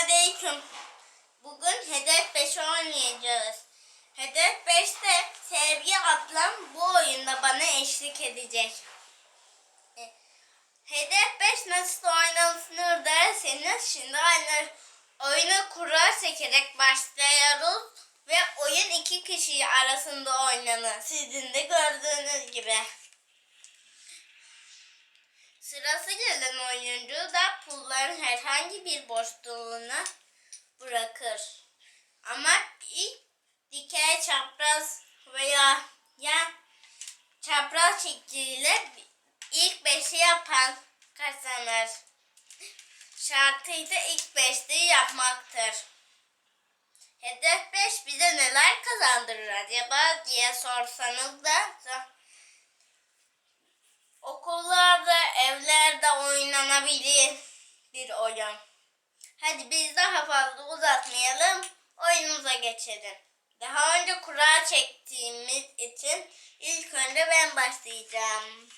Selamünaleyküm. Bugün Hedef 5 oynayacağız. Hedef 5'te Sevgi ablam bu oyunda bana eşlik edecek. E, Hedef 5 nasıl oynanır derseniz şimdi aynı oyunu kura çekerek başlıyoruz ve oyun iki kişi arasında oynanır. Sizin de gördüğünüz gibi. Sırası gelen oyuncu da pulların herhangi bir boşluğuna bırakır. Ama ilk dikey çapraz veya yan çapraz şekliyle ilk beşi yapan kazanır. Şartıyla ilk beşliği yapmaktır. Hedef 5 bize neler kazandırır acaba diye sorsanız da oynanabilir bir oyun. Hadi biz daha fazla uzatmayalım, oyunumuza geçelim. Daha önce kura çektiğimiz için ilk önce ben başlayacağım.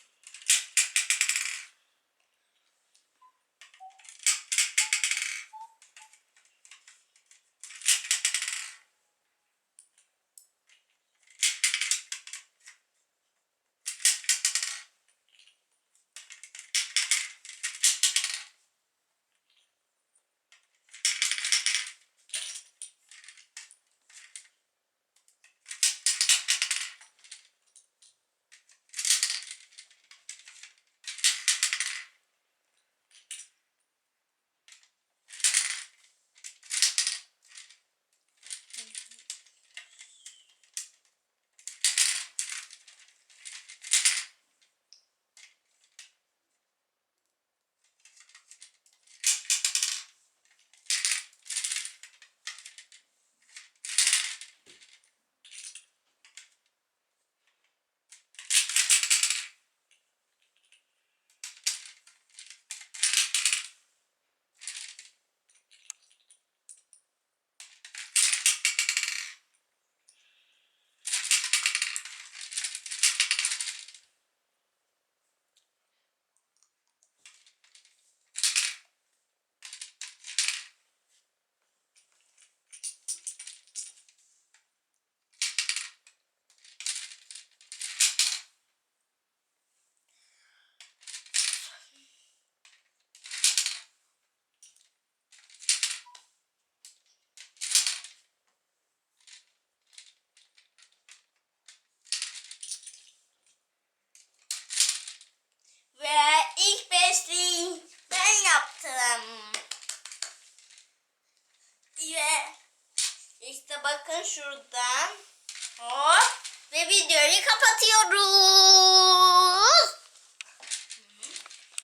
Ve işte bakın şuradan. Hop. Ve videoyu kapatıyoruz.